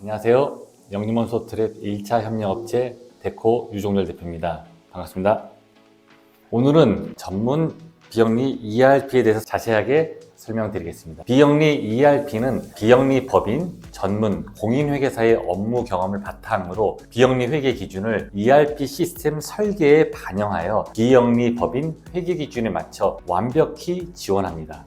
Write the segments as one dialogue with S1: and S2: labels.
S1: 안녕하세요. 영림원 소 트랩 1차 협력업체 데코 유종렬 대표입니다. 반갑습니다. 오늘은 전문 비영리 ERP에 대해서 자세하게 설명드리겠습니다. 비영리 ERP는 비영리 법인, 전문, 공인회계사의 업무 경험을 바탕으로 비영리 회계 기준을 ERP 시스템 설계에 반영하여 비영리 법인 회계 기준에 맞춰 완벽히 지원합니다.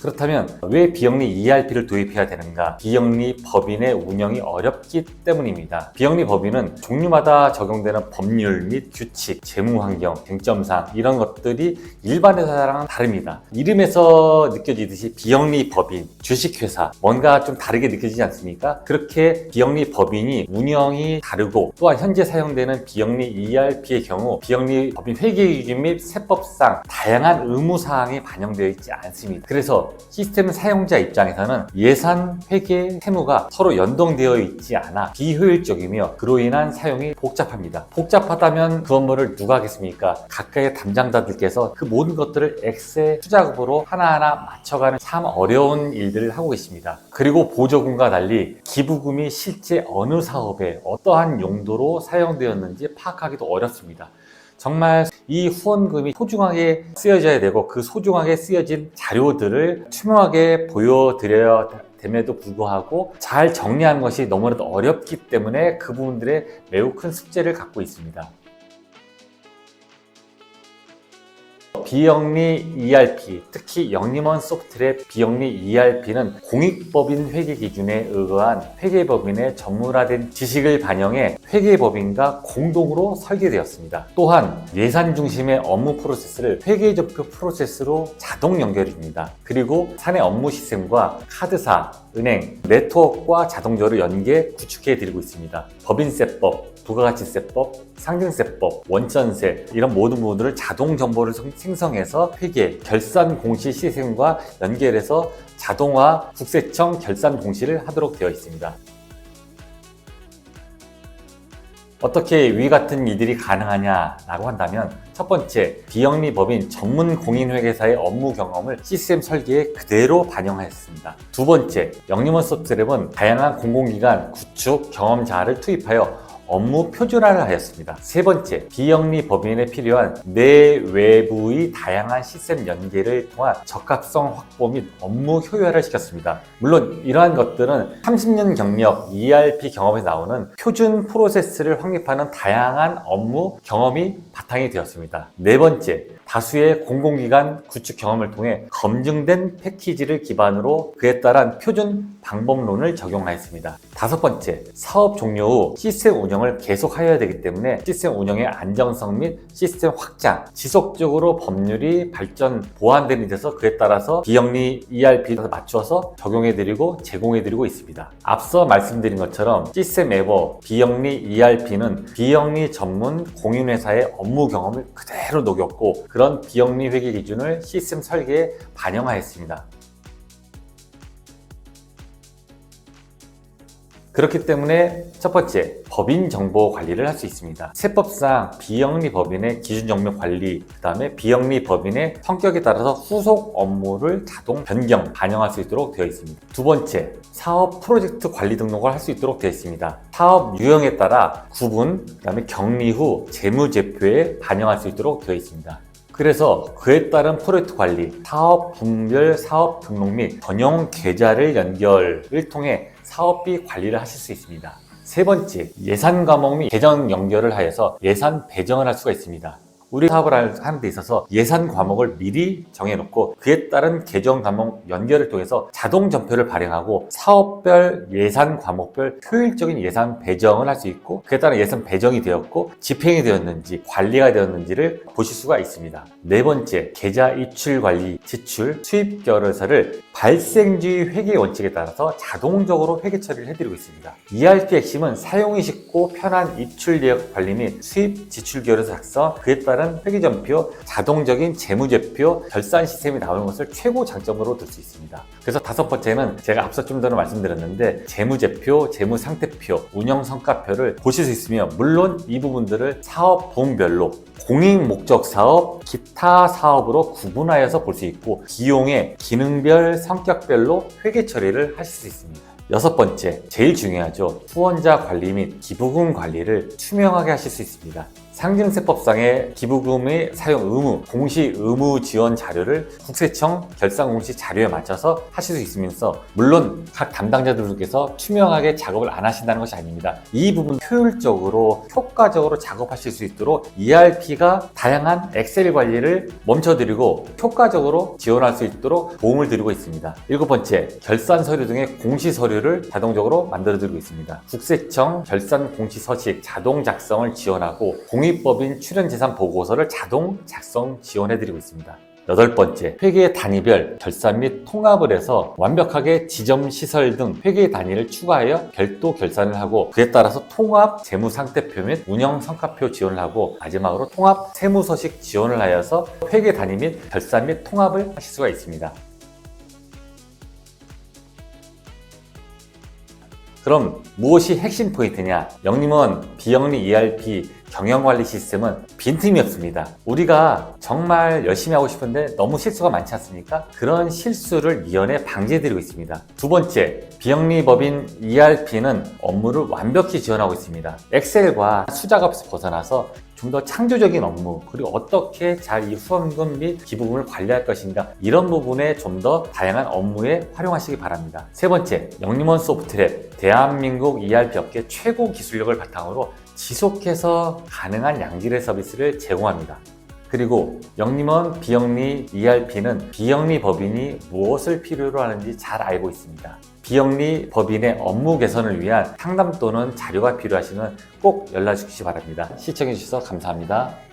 S1: 그렇다면 왜 비영리 ERP를 도입해야 되는가? 비영리 법인의 운영이 어렵기 때문입니다. 비영리 법인은 종류마다 적용되는 법률 및 규칙, 재무 환경, 쟁점상 이런 것들이 일반 회사랑은 다릅니다. 이름에서 느껴지듯이 비영리 법인, 주식회사 뭔가 좀 다르게 느껴지지 않습니까? 그렇게 비영리 법인이 운영이 다르고 또한 현재 사용되는 비영리 ERP의 경우 비영리 법인 회계 기준 및 세법상 다양한 의무 사항이 반영되어 있지 않습니다. 그래서 시스템 사용자 입장에서는 예산, 회계, 세무가 서로 연동되어 있지 않아 비효율적이며 그로 인한 사용이 복잡합니다. 복잡하다면 그 업무를 누가 하겠습니까? 각각의 담당자들께서 그 모든 것들을 엑셀 투자급으로 하나하나 맞춰가는 참 어려운 일들을 하고 있습니다. 그리고 보조금과 달리 기부금이 실제 어느 사업에 어떠한 용도로 사용되었는지 파악하기도 어렵습니다. 정말 이 후원금이 소중하게 쓰여져야 되고 그 소중하게 쓰여진 자료들을 투명하게 보여드려야 됨에도 불구하고 잘 정리하는 것이 너무나도 어렵기 때문에 그 부분들에 매우 큰 숙제를 갖고 있습니다. 비영리 ERP, 특히 영림원 소프트랩 비영리 ERP는 공익법인 회계 기준에 의거한 회계법인의 전문화된 지식을 반영해 회계법인과 공동으로 설계되었습니다. 또한 예산 중심의 업무 프로세스를 회계적표 프로세스로 자동 연결해 줍니다. 그리고 사내 업무 시스템과 카드사, 은행, 네트워크와 자동적으로 연계 구축해 드리고 있습니다. 법인세법, 부가가치세법, 상증세법, 원천세 이런 모든 부분들을 자동 정보를 생- 생성해서 회계, 결산 공시 시스템과 연결해서 자동화 국세청 결산 공시를 하도록 되어 있습니다. 어떻게 위 같은 일들이 가능하냐라고 한다면 첫 번째 비영리 법인 전문 공인회계사의 업무 경험을 시스템 설계에 그대로 반영하였습니다. 두 번째 영림원 소프트랩은 다양한 공공기관 구축 경험자를 투입하여 업무 표준화를 하였습니다. 세 번째, 비영리 법인에 필요한 내외부의 다양한 시스템 연계를 통한 적합성 확보 및 업무 효율화를 시켰습니다. 물론 이러한 것들은 30년 경력 ERP 경험에 나오는 표준 프로세스를 확립하는 다양한 업무 경험이 바탕이 되었습니다. 네 번째, 다수의 공공기관 구축 경험을 통해 검증된 패키지를 기반으로 그에 따른 표준 방법론을 적용하였습니다. 다섯 번째, 사업 종료 후 시스템 운영 을 계속하여야 되기 때문에 시스템 운영의 안정성 및 시스템 확장, 지속적으로 법률이 발전, 보완되는 데서 그에 따라서 비영리 ERP에 맞춰서 적용해드리고 제공해드리고 있습니다. 앞서 말씀드린 것처럼 시스템 에버 비영리 ERP는 비영리 전문 공인회사의 업무 경험을 그대로 녹였고 그런 비영리 회계 기준을 시스템 설계에 반영하였습니다. 그렇기 때문에 첫 번째, 법인 정보 관리를 할 수 있습니다. 세법상 비영리 법인의 기준 정보 관리, 그 다음에 비영리 법인의 성격에 따라서 후속 업무를 자동 변경, 반영할 수 있도록 되어 있습니다. 두 번째, 사업 프로젝트 관리 등록을 할 수 있도록 되어 있습니다. 사업 유형에 따라 구분, 그 다음에 격리 후 재무 제표에 반영할 수 있도록 되어 있습니다. 그래서 그에 따른 프로젝트 관리, 사업 분별 사업 등록 및 전용 계좌를 연결을 통해 사업비 관리를 하실 수 있습니다. 세 번째, 예산 과목 및 계정 연결을 하여서 예산 배정을 할 수가 있습니다. 우리 사업을 하는 데 있어서 예산 과목을 미리 정해놓고 그에 따른 계정 과목 연결을 통해서 자동 전표를 발행하고 사업별 예산 과목별 효율적인 예산 배정을 할 수 있고 그에 따른 예산 배정이 되었고 집행이 되었는지 관리가 되었는지를 보실 수가 있습니다. 네 번째, 계좌 이출 관리, 지출, 수입 결의서를 발생주의 회계 원칙에 따라서 자동적으로 회계 처리를 해드리고 있습니다. ERP 핵심은 사용이 쉽고 편한 이출 내역 관리 및 수입 지출 결의서 작성, 그에 따른 따른 회계전표, 자동적인 재무제표, 결산 시스템이 나오는 것을 최고 장점으로 들 수 있습니다. 그래서 다섯 번째는 제가 앞서 좀 전에 말씀드렸는데 재무제표, 재무상태표, 운영성과표를 보실 수 있으며 물론 이 부분들을 사업 부문별로 공익 목적 사업, 기타 사업으로 구분하여서 볼 수 있고 기용의 기능별, 성격별로 회계 처리를 하실 수 있습니다. 여섯 번째, 제일 중요하죠. 후원자 관리 및 기부금 관리를 투명하게 하실 수 있습니다. 상증세법상의 기부금의 사용 의무, 공시 의무 지원 자료를 국세청 결산 공시 자료에 맞춰서 하실 수 있으면서 물론 각 담당자들께서 투명하게 작업을 안 하신다는 것이 아닙니다. 이 부분 효율적으로 효과적으로 작업하실 수 있도록 ERP가 다양한 엑셀 관리를 멈춰드리고 효과적으로 지원할 수 있도록 도움을 드리고 있습니다. 일곱 번째, 결산 서류 등의 공시 서류를 자동적으로 만들어드리고 있습니다. 국세청 결산 공시 서식 자동 작성을 지원하고 공 익법인 출연재산 보고서를 자동 작성 지원해드리고 있습니다. 여덟 번째, 회계 단위별 결산 및 통합을 해서 완벽하게 지점 시설 등 회계 단위를 추가하여 별도 결산을 하고 그에 따라서 통합 재무 상태표 및 운영 성과표 지원을 하고 마지막으로 통합 세무 서식 지원을 하여서 회계 단위 및 결산 및 통합을 하실 수가 있습니다. 그럼 무엇이 핵심 포인트냐? 영림원 비영리 ERP 경영관리 시스템은 빈틈이 없습니다. 우리가 정말 열심히 하고 싶은데 너무 실수가 많지 않습니까? 그런 실수를 미연에 방지해드리고 있습니다. 두 번째, 비영리 법인 ERP는 업무를 완벽히 지원하고 있습니다. 엑셀과 수작업에서 벗어나서 좀 더 창조적인 업무 그리고 어떻게 잘 이 후원금 및 기부금을 관리할 것인가 이런 부분에 좀 더 다양한 업무에 활용하시기 바랍니다. 세 번째, 영림원 소프트랩 대한민국 ERP 업계 최고 기술력을 바탕으로 지속해서 가능한 양질의 서비스를 제공합니다. 그리고 영림원 비영리 ERP는 비영리 법인이 무엇을 필요로 하는지 잘 알고 있습니다. 비영리 법인의 업무 개선을 위한 상담 또는 자료가 필요하시면 꼭 연락 주시기 바랍니다. 시청해 주셔서 감사합니다.